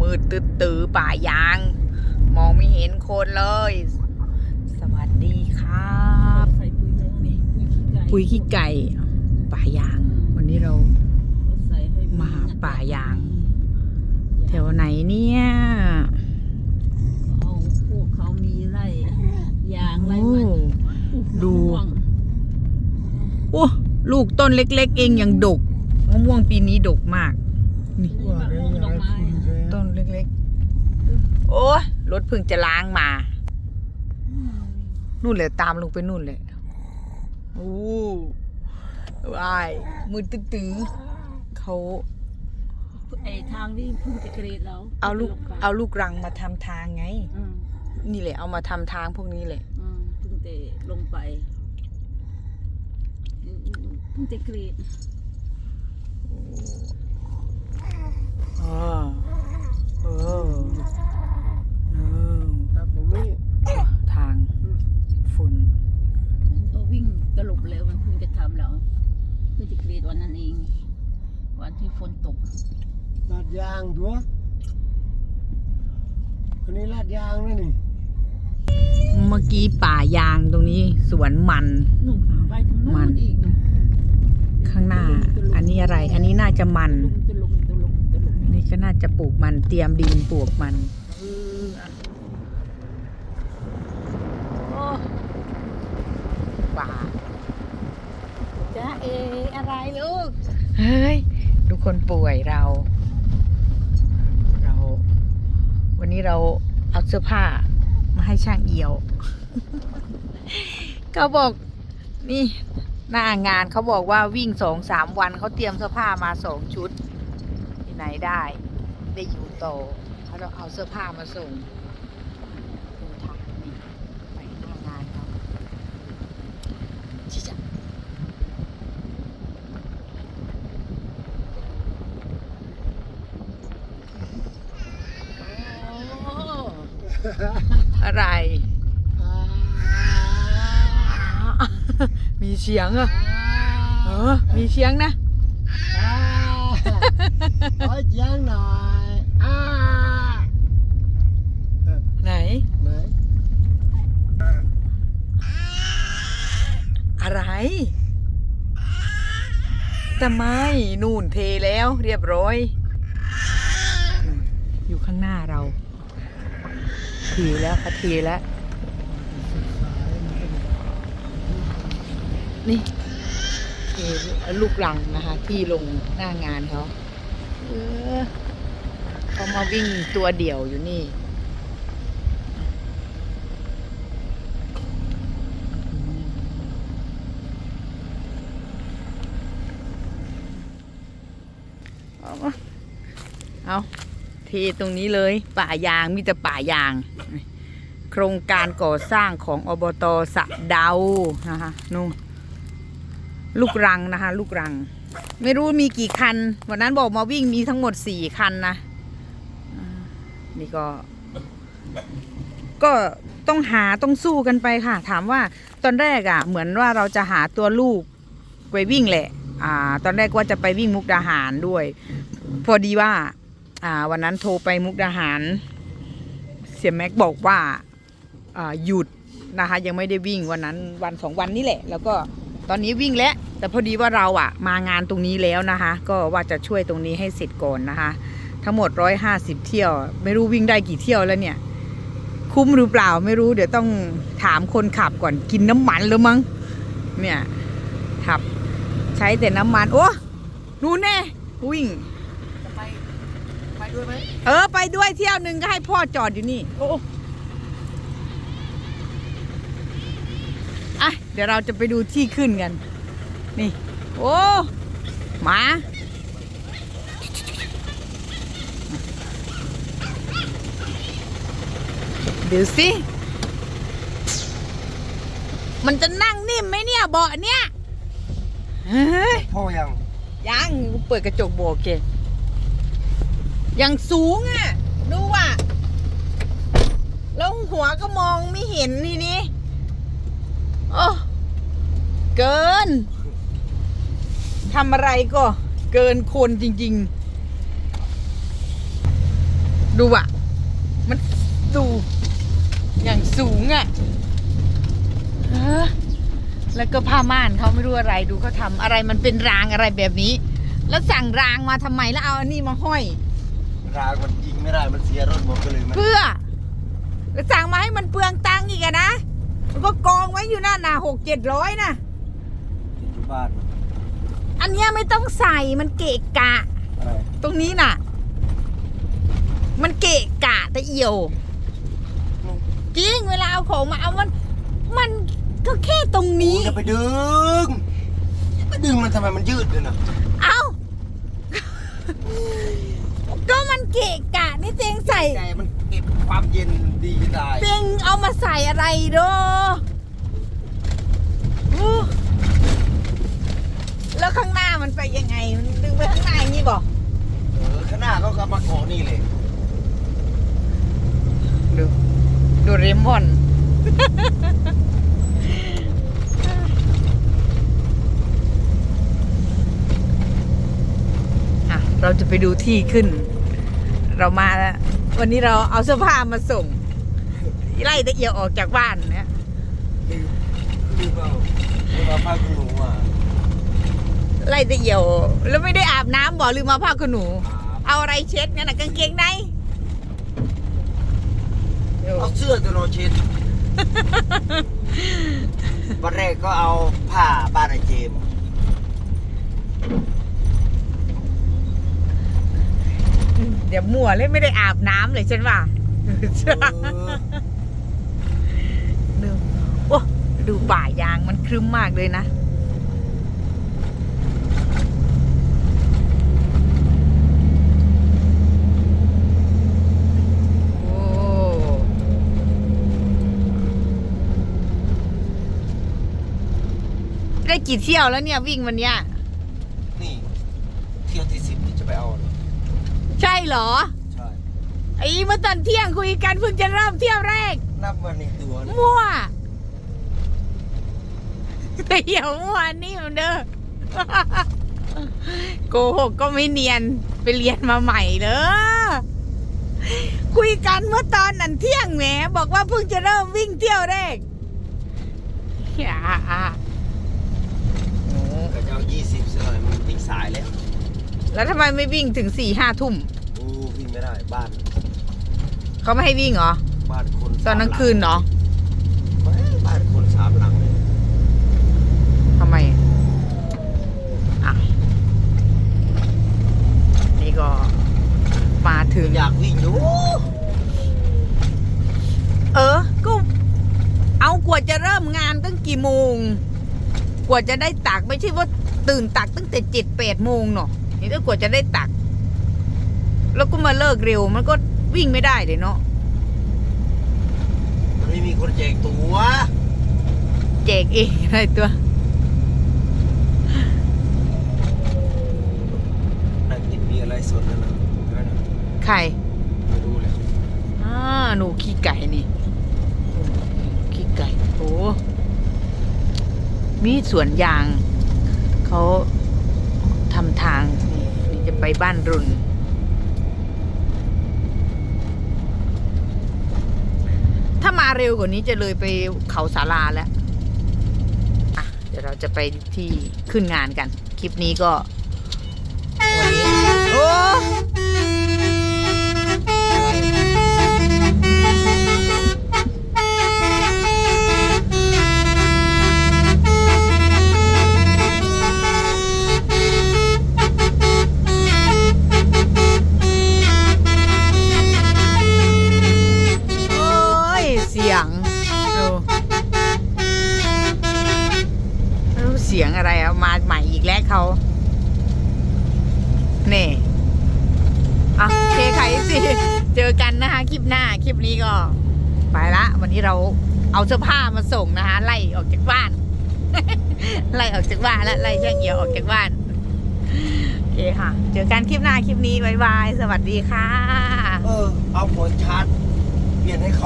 มืดตื้อตื้อๆป่ายาง มองไม่เห็นคนเลย สวัสดีครับใส่ปุ๋ยแล้วนี่ปุ๋ยขี้ไก่ ป่ายาง วันนี้เราใส่ให้มาป่ายาง แถวไหนเนี่ยเอาพวกเขามีไร่ยางไร่โอ้มันดูมะม่วงโอ้ลูกต้นเล็ก ๆ เองยังดกมะม่วงปีนี้ดกมาก นี่ มะม่วงดอกไม้ ต้นเล็กๆ โอ้ยรถเพิ่งจะล้างมา นู่นเลยตามลงไปนู่นเลยโอ้วายมือตื้อๆเขาไอ้ทางที่เพิ่งจะกรีดแล้วเอาลูกไปเอาลูกรังมาทำทางไง อืมนี่แหละเอามาทำทางพวกนี้แหละ อืมเพิ่งจะลงไปอืมเพิ่งจะกรีดอ๋อเออเออ ครับผมนี่ทางฝุ่นก็วิ่งตลบแล้วมันเพิ่งจะทำแล้วเพิ่งจะกรีดวันนั้นเอง วันที่ฝนตกลาดยางตัวอันนี้ลาดยางนะนี่ เมื่อกี้ป่ายางตรงนี้สวนมันนู่นไปทางนู้มันนอีกนู่นข้างหน้า อันนี้อะไร อันนี้น่าจะมันตุลุมตุลุมตุลุมอันนี้ก็น่าจะปลูกมันเตรียมดินปลูกมันโอ้ป่าจ้าเอ อะไรลูก เฮ้ยทุกคนป่วยเรา เรา วันนี้เราเอาเสื้อผ้ามาให้ช่างเอียวเขาบอกนี่หน้างานเขาบอกว่าวิ่งสองสามวันเขาเตรียมเสื้อผ้ามาสองชุด ที่ไหนได้ ได้อยู่ต่อเขาเอาเสื้อผ้ามาส่งดูทางนี่ไปหน้างานเขาชิจะโอ้ อะไรอ่ามีเสียงเหรอะเออมีเสียงนะอ่าขอเจียงหน่อยอ่าเออไหน ไหน อะไร ทำไม นู่นเทแล้วเรียบร้อยอืมอยู่ข้างหน้าเราเทแล้วค่ะเทแล้ว นี่ลูกรังนะคะ ที่ลงหน้างานเขาเออเขามาวิ่งตัวเดี่ยวอยู่นี่เอามา เทตรงนี้เลย ป่ายางมีแต่ป่ายาง โครงการก่อสร้างของอบตสะเดานะคะนู่นลูกรังนะคะ ลูกรัง ไม่รู้มีกี่คัน วันนั้นบอกมาวิ่งมีทั้งหมดสี่คันนะนี่ก็ ก็ต้องหาต้องสู้กันไปค่ะ ถามว่าตอนแรกอะ่ะ เหมือนว่าเราจะหาตัวลูกไปวิ่งแหละ อ่า ตอนแรกว่าจะไปวิ่งมุกดาหารด้วย พอดีว่า อ่าวันนั้นโทรไปมุกดาหาร เสียแม็กบอกว่าอ่าหยุดนะคะยังไม่ได้วิ่งวันนั้นวันสองวันนี้แหละ แล้วก็ตอนนี้วิ่งแล้วแต่พอดีว่าเราอะมางานตรงนี้แล้วนะคะ ก็ว่าจะช่วยตรงนี้ให้เสร็จก่อนนะคะ ทั้งหมดร้อยห้าสิบเที่ยว ไม่รู้วิ่งได้กี่เที่ยวแล้วเนี่ย คุ้มหรือเปล่าไม่รู้เดี๋ยวต้องถามคนขับก่อนกินน้ำมันแล้วมั้งเนี่ยขับ ใช้แต่น้ำมัน โอ้นู่นแน่วิ่ง ด้วยไหมเออไปด้วยเที่ยวหนึ่งก็ให้พ่อจอดอยู่นี่โอ้อะเดี๋ยวเราจะไปดูที่ขึ้นกัน นี่ โอ้หมาดูสิ มันจะนั่งนิ่มไหมเนี่ยเบาะเนี่ยเฮ้ยพ่อยัง ยังเปิดกระจกโบกเก อยังสูงอะ่ะ ดูว่าแล้วหัวก็มองไม่เห็นทีนี้ โอ้เกินทำอะไรก็เกินคนจริง ๆ ดูอะ มันดูอย่างสูงอะแล้วก็ผ้าม่านเขาไม่รู้อะไรดูเขาทำอะไรมันเป็นรางอะไรแบบนี้ แล้วสั่งรางมาทำไมแล้วเอาอันนี้มาห้อย รางมันยิงไม่ได้ มันเสียรถหมดก็เลยมันเพื่อแล้วสั่งมาให้มันเปลืองตังค์อีกอะนะมันก็กองไว้อยู่นั่นนะหกเจ็ดร้อยนะ ติดอยู่บ้านอันเนี้ยไม่ต้องใส่มันเกะกะ อะไรตรงนี้น่ะ มันเกะกะแต่เอี่ยว จริงเวลาเอาของมาเอามัน มันก็แค่ตรงนี้อย่าไปดึงอย่าไปดึงมันทำไมมันยืดเลยนะ เอา ก็มันเกะกะนี่เจงใส่ใจมันเก็บความเย็นดีได้เจงเอามาใส่อะไรเด้ออู้แล้วข้างหน้ามันไปยังไง มันดึงไปข้างหน้าอย่างนี้บอกเออข้างหน้าเขาก็มาเกาะนี่เลย ดู ดูเรมอน เราจะไปดูที่ขึ้น เรามาแล้ววันนี้เราเอาเสื้อผ้ามาส่ง ไล่ตะเอียวออกจากบ้านเนี่ยลืมลืมเอาลืมเอาผ้าขนหนูอะไล่ตะเอียว แล้วไม่ได้อาบน้ำบอกลืมมาผ้าขนหนู เอาอะไรเช็ดงั้นน่ะกางเกงในดูเอาเสื้อตัวโนเช็ดวันแรกก็เอาผ้าบ้านไอเจมส์ เดี๋ยวมั่วเลยไม่ได้อาบน้ำเลยฉันว่าเออดูโอ้ดูป่ายางมันครึ้มมากเลยนะโอ้ได้กี่เที่ยวแล้วเนี่ยวิ่งวันเนี้ย นี่เที่ยวที่สิบที่จะไปเอาเนี่ย ใช่เหรอ ใช่ไอ้เมื่อตอนเที่ยงคุยกันเพิ่งจะเริ่มเที่ยวแรก นับวันนี้ตัวนะมั่วแต่เหี่ยวมั่วนี่มันเด้อ โกหกก็ไม่เนียนไปเรียนมาใหม่เด้อคุยกันเมื่อตอนนั้นเที่ยงแหมบอกว่าเพิ่งจะเริ่มวิ่งเที่ยวแรกอ่าอ่าโอ้ ก็จะเอายี่สิบซะหน่อยมันวิ่งสายแล้ว แล้วทำไมไม่วิ่งถึงสี่ห้าทุ่มโอ้วิ่งไม่ได้บ้านเขาไม่ให้วิ่งเหรอ บ้านคนตอนกลางคืนเหรอไม่บ้านคนสามหลังเลยทำไมอะนี่ก็มาถึง อยากวิ่งอยู่เออ ก็ เอากว่าจะเริ่มงานตั้งกี่โมง กว่าจะได้ตักไม่ใช่ว่าตื่นตักตั้งแต่เจ็ดแปดโมงเนาะ นี่ถ้ากว่าจะได้ตัก แล้วก็มาเลิกเร็ว มันก็วิ่งไม่ได้เลยเนาะมันไม่มีคนแจกตัวแจกเองอะไรตัวนั่งกินมีอะไรสดนั่นน่ะเห็นไหมน่ะใครไม่รู้เลยอ่าหนูขี้ไก่นี่ขี้ไก่โอ้มีสวนยาง เขาทำทางนี่นี่จะ ไปบ้านรุน ถ้ามาเร็วกว่านี้จะเลยไปเขาสาราแล้วอะเดี๋ยวเราจะไปที่ขึ้นงานกัน คลิปนี้ก็ วันนี้ โอ้ คลิปนี้ก็ไปละวันนี้เราเอาเสื้อผ้ามาส่งนะคะไล่ออกจากบ้าน ไล่ออกจากบ้านและไล่ช่างเหี่ยวออกจากบ้านโอเคค่ะ เจอกันคลิปหน้าคลิปนี้บายบายสวัสดีค่ะ เออ เอาหัวชาร์จเปลี่ยนให้เขา